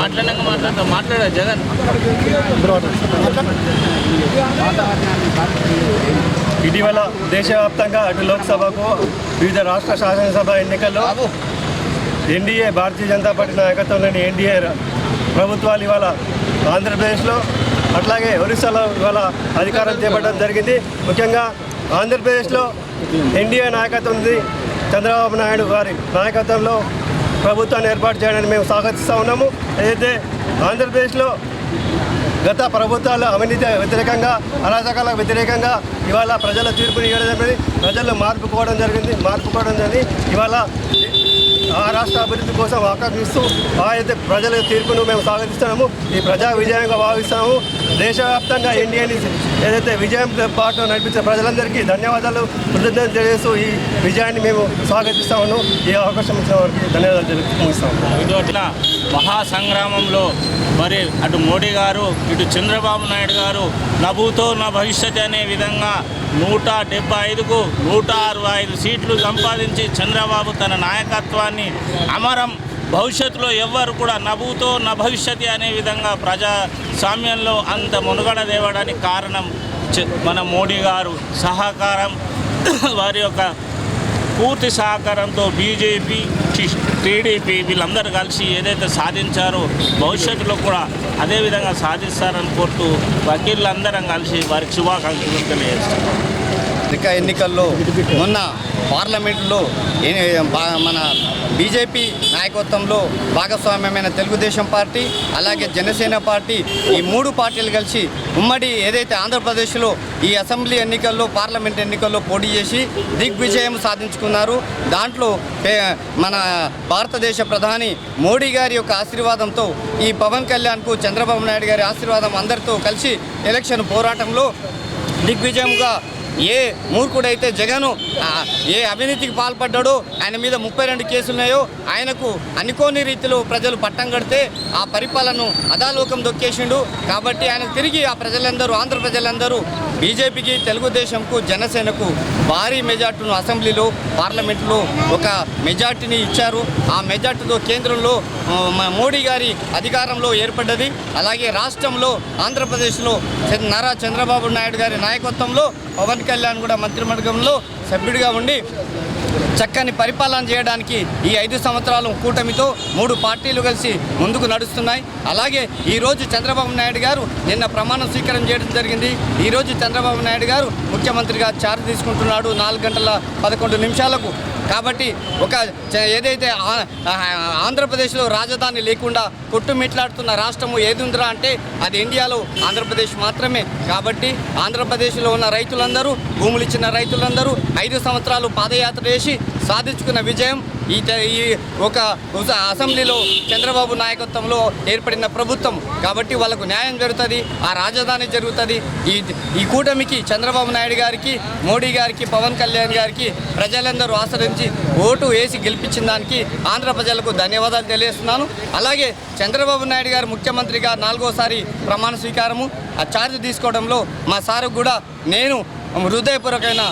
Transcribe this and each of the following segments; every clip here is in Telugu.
మాట్లాడినాక మాట్లాడా జగన్. ఇటీవల దేశవ్యాప్తంగా అటు లోక్సభకు వివిధ రాష్ట్ర శాసనసభ ఎన్నికల్లో ఎన్డీఏ భారతీయ జనతా పార్టీ నాయకత్వంలోని ఎన్డీఏ ప్రభుత్వాలు ఇవాళ ఆంధ్రప్రదేశ్లో అట్లాగే ఒరిస్సాలో ఇవాళ అధికారం చేపట్టడం జరిగింది. ముఖ్యంగా ఆంధ్రప్రదేశ్లో ఎన్డీఏ నాయకత్వం ఉంది. చంద్రబాబు నాయుడు గారి నాయకత్వంలో ప్రభుత్వాన్ని ఏర్పాటు చేయడానికి మేము స్వాగతిస్తూ ఉన్నాము. అయితే ఆంధ్రప్రదేశ్లో గత ప్రభుత్వాల అవినీతి వ్యతిరేకంగా అరాచకాలకు వ్యతిరేకంగా ఇవాళ ప్రజల తీర్పుని ఇవ్వడం జరిగింది ప్రజలు మార్పు కోవడం జరిగింది మార్పు కోవడం జరిగింది. ఇవాళ ఆ రాష్ట్ర అభివృద్ధి కోసం ఆకాంక్షిస్తూ ఆ అయితే ప్రజల తీర్పును మేము స్వాగతిస్తున్నాము. ఈ ప్రజా విజయంగా భావిస్తాము దేశవ్యాప్తంగా ఎన్డీఏని ఏదైతే విజయంతో పాటు నడిపించే ప్రజలందరికీ ధన్యవాదాలు కృతజ్ఞతలు తెలియజేస్తూ ఈ విజయాన్ని మేము స్వాగతిస్తాము ఈ అవకాశం ఇచ్చిన వారికి ధన్యవాదాలు తెలుపు ముగిస్తాము మహాసంగ్రామంలో మరి అటు మోడీ గారు ఇటు చంద్రబాబు నాయుడు గారు నభూతో నా భవిష్యత్ అనే విధంగా నూట డెబ్బై ఐదుకు నూట అరవై ఐదు సీట్లు సంపాదించి చంద్రబాబు తన నాయకత్వాన్ని అమరం భవిష్యత్తులో ఎవ్వరు కూడా నభూతో నా భవిష్యత్ అనే విధంగా ప్రజాస్వామ్యంలో అంత మునుగడ దేవడానికి కారణం చ- మన మోడీ గారు. సహకారం వారి యొక్క పూర్తి సహకారంతో బీజేపీ టీడీపీ వీళ్ళందరూ కలిసి ఏదైతే సాధించారో భవిష్యత్తులో కూడా అదేవిధంగా సాధిస్తారని కోరుతూ వకీళ్ళందరం కలిసి వారికి శుభాకాంక్షలు తెలియజేస్తున్నారు సార్వత్రిక ఎన్నికల్లో మొన్న పార్లమెంట్లో మన బీజేపీ నాయకత్వంలో భాగస్వామ్యమైన తెలుగుదేశం పార్టీ అలాగే జనసేన పార్టీ ఈ మూడు పార్టీలు కలిసి ఉమ్మడి ఏదైతే ఆంధ్రప్రదేశ్లో ఈ అసెంబ్లీ ఎన్నికల్లో పార్లమెంట్ ఎన్నికల్లో పోటీ చేసి దిగ్విజయం సాధించుకున్నారు. దాంట్లో మన భారతదేశ ప్రధాని మోడీ గారి యొక్క ఆశీర్వాదంతో ఈ పవన్ కళ్యాణ్కు చంద్రబాబు నాయుడు గారి ఆశీర్వాదం అందరితో కలిసి ఎలక్షన్ పోరాటంలో దిగ్విజయంగా ఏ మూర్ఖుడైతే జగను ఏ అవినీతికి పాల్పడ్డాడో ఆయన మీద ముప్పై రెండు కేసులున్నాయో ఆయనకు అనుకోని రీతిలో ప్రజలు పట్టం కడితే ఆ పరిపాలనను అదాలోకం దొక్కేసిండు. కాబట్టి ఆయన తిరిగి ఆ ప్రజలందరూ ఆంధ్ర ప్రజలందరూ బీజేపీకి తెలుగుదేశంకు జనసేనకు భారీ మెజార్టీను అసెంబ్లీలో పార్లమెంట్లో ఒక మెజార్టీని ఇచ్చారు. ఆ మెజార్టీతో కేంద్రంలో మోడీ గారి అధికారంలో ఏర్పడ్డది. అలాగే రాష్ట్రంలో ఆంధ్రప్రదేశ్లో నారా చంద్రబాబు నాయుడు గారి నాయకత్వంలో పవన్ కళ్యాణ్ కూడా మంత్రిమండలంలో సభ్యుడిగా ఉండి చక్కని పరిపాలన చేయడానికి ఈ ఐదు సంవత్సరాలు కూటమితో మూడు పార్టీలు కలిసి ముందుకు నడుస్తున్నాయి. అలాగే ఈరోజు చంద్రబాబు నాయుడు గారు నిన్న ప్రమాణ స్వీకారం చేయడం జరిగింది. ఈరోజు చంద్రబాబు నాయుడు గారు ముఖ్యమంత్రిగా చార్జ్ తీసుకుంటున్నాడు నాలుగు గంటల పదకొండు నిమిషాలకు. కాబట్టి ఒక ఏదైతే ఆంధ్రప్రదేశ్లో రాజధాని లేకుండా కొట్టుమిట్లాడుతున్న రాష్ట్రము ఏదుందిరా అంటే అది ఇండియాలో ఆంధ్రప్రదేశ్ మాత్రమే. కాబట్టి ఆంధ్రప్రదేశ్లో ఉన్న రైతులందరూ భూములు ఇచ్చిన రైతులందరూ ఐదు సంవత్సరాలు పాదయాత్ర చేసి సాధించుకున్న విజయం ఈ ఈ ఒక అసెంబ్లీలో చంద్రబాబు నాయకత్వంలో ఏర్పడిన ప్రభుత్వం కాబట్టి వాళ్ళకు న్యాయం జరుగుతుంది ఆ రాజధాని జరుగుతుంది. ఈ ఈ కూటమికి చంద్రబాబు నాయుడు గారికి మోడీ గారికి పవన్ కళ్యాణ్ గారికి ప్రజలందరూ ఆశ్రయించి ఓటు వేసి గెలిపించిన దానికి ఆంధ్ర ప్రజలకు ధన్యవాదాలు తెలియజేస్తున్నాను. అలాగే చంద్రబాబు నాయుడు గారు ముఖ్యమంత్రిగా నాలుగోసారి ప్రమాణ స్వీకారము ఆ ఛార్జ్ తీసుకోవడంలో మా సారు కూడా నేను హృదయపూర్వకమైన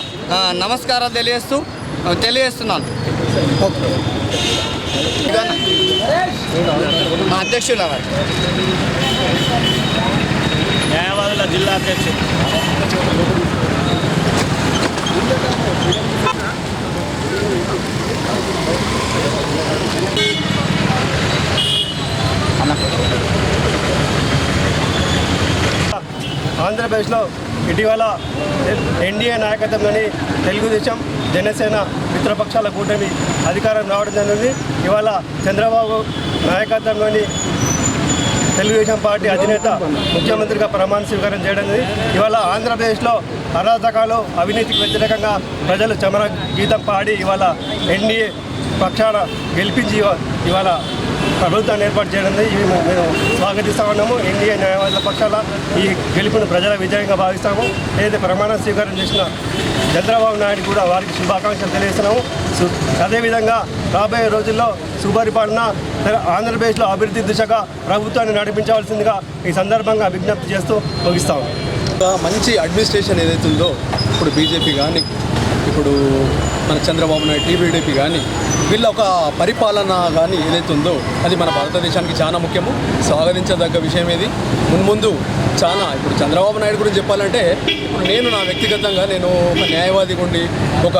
నమస్కారాలు తెలియజేస్తూ తెలియజేస్తున్నాను. మా అధ్యక్షుల వారు. న్యాయవాదుల జిల్లా అధ్యక్షుడు. ఆంధ్రప్రదేశ్లో ఇటీవల ఎన్డీఏ నాయకత్వంలోని తెలుగుదేశం జనసేన మిత్రపక్షాల కూటమి అధికారం రావడం జరిగింది. ఇవాళ చంద్రబాబు నాయకత్వంలోని తెలుగుదేశం పార్టీ అధినేత ముఖ్యమంత్రిగా ప్రమాణ స్వీకారం చేయడం జరిగింది. ఇవాళ ఆంధ్రప్రదేశ్లో అరాచకాలు అవినీతికి వ్యతిరేకంగా ప్రజలు చమర గీతం పాడి ఇవాళ ఎన్డీఏ పక్షాన గెలిపించి ఇవాళ ప్రభుత్వాన్ని ఏర్పాటు చేయడం ఇవి మేము- మేము స్వాగతిస్తా ఉన్నాము. ఎన్డీఏ న్యాయవాదుల పక్షాల ఈ గెలుపును ప్రజల విజయంగా భావిస్తాము. ఏదైతే ప్రమాణ స్వీకారం చేసిన చంద్రబాబు నాయుడు కూడా వారికి శుభాకాంక్షలు తెలియజేస్తున్నాము. సు- అదేవిధంగా రాబోయే రోజుల్లో సుపరిపాలన ఆంధ్రప్రదేశ్లో అభివృద్ధి దిశగా ప్రభుత్వాన్ని నడిపించవలసిందిగా ఈ సందర్భంగా విజ్ఞప్తి చేస్తూ ముగిస్తాము. మంచి అడ్మినిస్ట్రేషన్ ఏదైతే ఉందో ఇప్పుడు బీజేపీ కానీ ఇప్పుడు మన చంద్రబాబు నాయుడు టీబీడీపీ కానీ వీళ్ళ ఒక పరిపాలన కానీ ఏదైతే ఉందో అది మన భారతదేశానికి చాలా ముఖ్యము. స్వాగతించదగ్గ విషయం ఇది. మున్ముందు చాలా ఇప్పుడు చంద్రబాబు నాయుడు గురించి చెప్పాలంటే ఇప్పుడు నేను నా వ్యక్తిగతంగా నేను ఒక న్యాయవాది ఉండి ఒక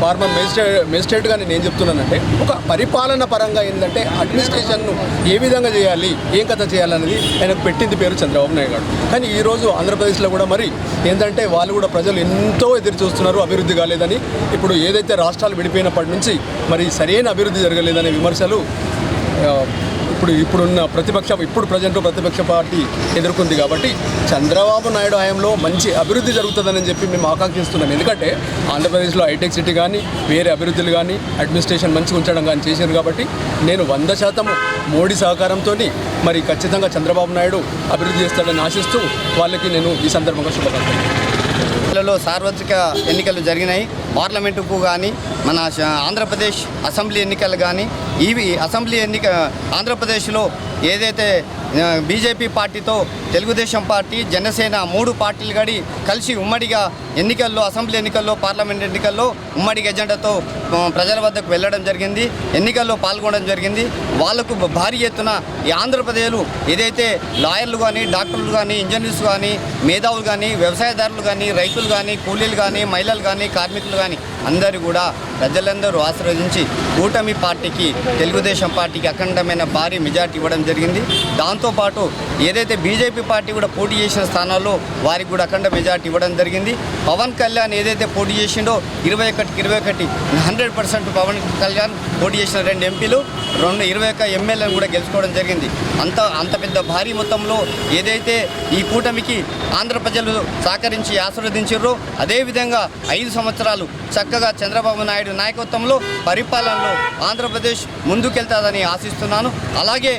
ఫార్మర్ మెజిస్ట్రేట్ మెజిస్ట్రేట్గా నేను ఏం చెప్తున్నానంటే ఒక పరిపాలన పరంగా ఏంటంటే అడ్మినిస్ట్రేషన్ను ఏ విధంగా చేయాలి ఏం కథ చేయాలనేది ఆయనకు పెట్టింది పేరు చంద్రబాబు నాయుడు గారు. కానీ ఈరోజు ఆంధ్రప్రదేశ్లో కూడా మరి ఏంటంటే వాళ్ళు కూడా ప్రజలు ఎంతో ఎదురు చూస్తున్నారు అభివృద్ధి జరగలేదని ఇప్పుడు ఏదైతే రాష్ట్రాలు విడిపోయినప్పటి నుంచి మరి సరైన అభివృద్ధి జరగలేదనే విమర్శలు ఇప్పుడు ఇప్పుడున్న ప్రతిపక్ష ఇప్పుడు ప్రజెంట్ ప్రతిపక్ష పార్టీ ఎదుర్కొంది కాబట్టి చంద్రబాబు నాయుడు హయాంలో మంచి అభివృద్ధి జరుగుతుందని చెప్పి మేము ఆకాంక్షిస్తున్నాం. ఎందుకంటే ఆంధ్రప్రదేశ్లో హైటెక్ సిటీ కానీ వేరే అభివృద్ధులు కానీ అడ్మినిస్ట్రేషన్ మంచిగా ఉంచడం కానీ చేశారు కాబట్టి నేను వంద శాతం మోడీ సహకారంతో మరి ఖచ్చితంగా చంద్రబాబు నాయుడు అభివృద్ధి చేస్తాడని ఆశిస్తూ వాళ్ళకి నేను ఈ సందర్భంగా శుభాకాంక్షలు. జిల్లాలో సార్వత్రిక ఎన్నికలు జరిగినాయి. పార్లమెంటుకు కానీ మన ఆంధ్రప్రదేశ్ అసెంబ్లీ ఎన్నికలు కానీ ఇవి అసెంబ్లీ ఎన్నిక ఆంధ్రప్రదేశ్లో ఏదైతే బీజేపీ పార్టీతో తెలుగుదేశం పార్టీ జనసేన మూడు పార్టీలు గడి కలిసి ఉమ్మడిగా ఎన్నికల్లో అసెంబ్లీ ఎన్నికల్లో పార్లమెంట్ ఎన్నికల్లో ఉమ్మడి ఎజెండాతో ప్రజల వద్దకు వెళ్ళడం జరిగింది. ఎన్నికల్లో పాల్గొనడం జరిగింది. వాళ్ళకు భారీ ఎత్తున ఈ ఆంధ్రప్రదేశ్లు ఏదైతే లాయర్లు కానీ డాక్టర్లు కానీ ఇంజనీర్స్ కానీ మేధావులు కానీ వ్యవసాయదారులు కానీ రైతులు కానీ కూలీలు కానీ మహిళలు కానీ కార్మికులు కానీ అందరూ కూడా ప్రజలందరూ ఆశీర్వదించి కూటమి పార్టీకి తెలుగుదేశం పార్టీకి అఖండమైన భారీ మెజార్టీ ఇవ్వడం జరిగింది. దాంతోపాటు ఏదైతే బీజేపీ పార్టీ కూడా పోటీ చేసిన స్థానాల్లో వారికి కూడా అఖండ మెజార్టీ ఇవ్వడం జరిగింది. పవన్ కళ్యాణ్ ఏదైతే పోటీ చేసిండో ఇరవై ఒకటికి ఇరవై ఒకటి హండ్రెడ్ పర్సెంట్ పవన్ కళ్యాణ్ పోటీ చేసిన రెండు ఎంపీలు రెండు ఇరవై ఒక్క ఎమ్మెల్యేలను కూడా గెలుచుకోవడం జరిగింది. అంత అంత పెద్ద భారీ మొత్తంలో ఏదైతే ఈ కూటమికి ఆంధ్ర ప్రజలు సహకరించి ఆశీర్వదించారో అదేవిధంగా ఐదు సంవత్సరాలు చక్క చక్కగా చంద్రబాబు నాయుడు నాయకత్వంలో పరిపాలనలో ఆంధ్రప్రదేశ్ ముందుకెళ్తాదని ఆశిస్తున్నాను. అలాగే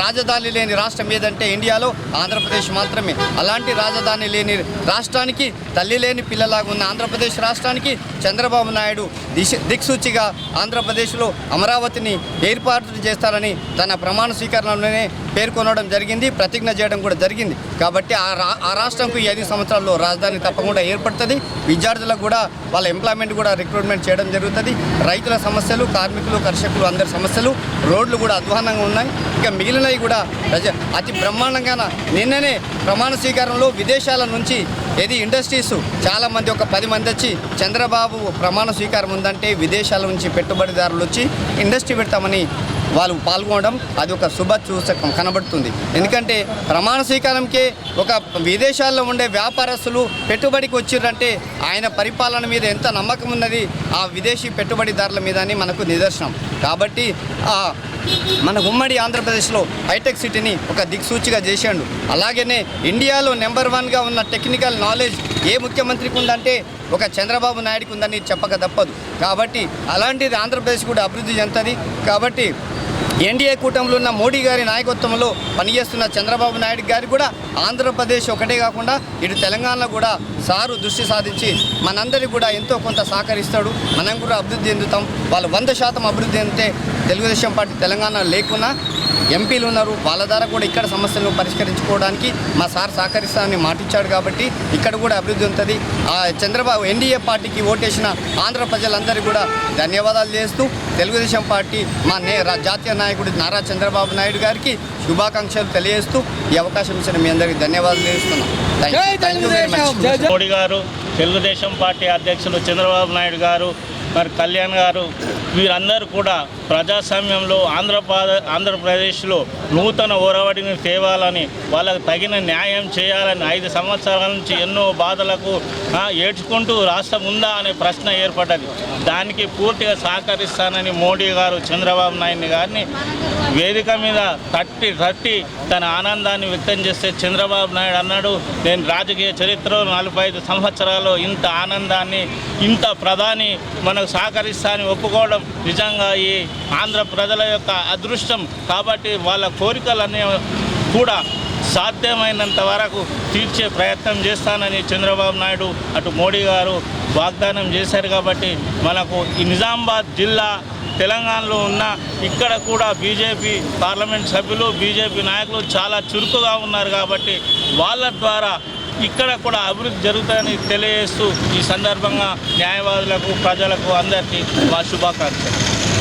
రాజధాని లేని రాష్ట్రం ఏదంటే ఇండియాలో ఆంధ్రప్రదేశ్ మాత్రమే. అలాంటి రాజధాని లేని రాష్ట్రానికి తల్లి లేని పిల్లలాగా ఉన్న ఆంధ్రప్రదేశ్ రాష్ట్రానికి చంద్రబాబు నాయుడు దిశ దిక్సూచిగా ఆంధ్రప్రదేశ్లో అమరావతిని ఏర్పాటు చేస్తారని తన ప్రమాణ స్వీకరణలోనే పేర్కొనడం జరిగింది. ప్రతిజ్ఞ చేయడం కూడా జరిగింది. కాబట్టి ఆ రా ఆ రాష్ట్రంకు ఈ ఐదు సంవత్సరాల్లో రాజధాని తప్పకుండా ఏర్పడుతుంది. విద్యార్థులకు కూడా వాళ్ళ ఎంప్లాయ్మెంట్ కూడా రిక్రూట్మెంట్ చేయడం జరుగుతుంది. రైతుల సమస్యలు కార్మికులు కర్షకులు అందరి సమస్యలు రోడ్లు కూడా అధ్వానంగా ఉన్నాయి. ఇక మిగిలినవి కూడా ప్రజ అతి బ్రహ్మాండంగా నిన్ననే ప్రమాణ స్వీకారంలో విదేశాల నుంచి ఏది ఇండస్ట్రీస్ చాలామంది ఒక పది మంది వచ్చి చంద్రబాబు ప్రమాణ స్వీకారం ఉందంటే విదేశాల నుంచి పెట్టుబడిదారులు వచ్చి ఇండస్ట్రీ పెడతామని వాళ్ళు పాల్గొనడం అది ఒక శుభ సూచకం కనబడుతుంది. ఎందుకంటే ప్రమాణ స్వీకారంకే ఒక విదేశాల్లో ఉండే వ్యాపారస్తులు పెట్టుబడికి వచ్చిర్రంటే ఆయన పరిపాలన మీద ఎంత నమ్మకం ఉన్నది ఆ విదేశీ పెట్టుబడిదారుల మీద అని మనకు నిదర్శనం. కాబట్టి మన ఉమ్మడి ఆంధ్రప్రదేశ్లో హైటెక్ సిటీని ఒక దిక్సూచిగా చేశాడు అలాగనే ఇండియాలో నెంబర్ వన్గా ఉన్న టెక్నికల్ నాలెడ్జ్ ఏ ముఖ్యమంత్రికి ఉందంటే ఒక చంద్రబాబు నాయుడుకి ఉందని చెప్పక తప్పదు. కాబట్టి అలాంటిది ఆంధ్రప్రదేశ్ కూడా అభివృద్ధి చెందుతుంది. కాబట్టి ఎన్డీఏ కూటమిలో ఉన్న మోడీ గారి నాయకత్వంలో పనిచేస్తున్న చంద్రబాబు నాయుడు గారికి కూడా ఆంధ్రప్రదేశ్ ఒకటే కాకుండా ఇటు తెలంగాణలో కూడా సారు దృష్టి సాధించి మనందరికి కూడా ఎంతో కొంత సహకరిస్తాడు. మనం కూడా అభివృద్ధి చెందుతాం. వాళ్ళు వంద శాతం అభివృద్ధి చెందితే తెలుగుదేశం పార్టీ తెలంగాణ లేకున్నా ఎంపీలు ఉన్నారు. వాళ్ళ ద్వారా కూడా ఇక్కడ సమస్యలను పరిష్కరించుకోవడానికి మా సార్ సహకరిస్తానని మాటిచ్చాడు కాబట్టి ఇక్కడ కూడా అభివృద్ధి ఉంటుంది. ఆ చంద్రబాబు ఎన్డీఏ పార్టీకి ఓటేసిన ఆంధ్ర ప్రజలందరికీ కూడా ధన్యవాదాలు చేస్తూ తెలుగుదేశం పార్టీ మా నే రా- జాతీయ నాయకుడు నారా చంద్రబాబు నాయుడు గారికి శుభాకాంక్షలు తెలియజేస్తూ ఈ అవకాశం ఇచ్చిన మీ అందరికీ ధన్యవాదాలు తెలియజేస్తున్నాం మచ్ మోడీ గారు తెలుగుదేశం పార్టీ అధ్యక్షులు చంద్రబాబు నాయుడు గారు మరి కళ్యాణ్ గారు వీరందరూ కూడా ప్రజాస్వామ్యంలో ఆంధ్రప్రద ఆంధ్రప్రదేశ్లో నూతన ఒరవడిని తేవాలని వాళ్ళకు తగిన న్యాయం చేయాలని ఐదు సంవత్సరాల నుంచి ఎన్నో బాధలకు ఏడ్చుకుంటూ రాష్ట్రం ఉందా అనే ప్రశ్న ఏర్పడ్డది. దానికి పూర్తిగా సహకరిస్తానని మోడీ గారు చంద్రబాబు నాయుడు గారిని వేదిక మీద తట్టి తట్టి తన ఆనందాన్ని వ్యక్తం చేస్తే చంద్రబాబు నాయుడు అన్నాడు నేను రాజకీయ చరిత్రలో నలభై ఐదు సంవత్సరాలు ఇంత ఆనందాన్ని ఇంత ప్రధాని మన మనకు సహకరిస్తారని ఒప్పుకోవడం నిజంగా ఈ ఆంధ్ర ప్రజల యొక్క అదృష్టం కాబట్టి వాళ్ళ కోరికలన్నీ కూడా సాధ్యమైనంత వరకు తీర్చే ప్రయత్నం చేస్తానని చంద్రబాబు నాయుడు అటు మోడీ గారు వాగ్దానం చేశారు కాబట్టి మనకు ఈ నిజామాబాద్ జిల్లా తెలంగాణలో ఉన్న ఇక్కడ కూడా బీజేపీ పార్లమెంట్ సభ్యులు బీజేపీ నాయకులు చాలా చురుకుగా ఉన్నారు కాబట్టి వాళ్ళ ద్వారా ఇక్కడ కూడా అభివృద్ధి జరుగుతుందని తెలియజేస్తూ ఈ సందర్భంగా న్యాయవాదులకు ప్రజలకు అందరికీ మా శుభాకాంక్షలు.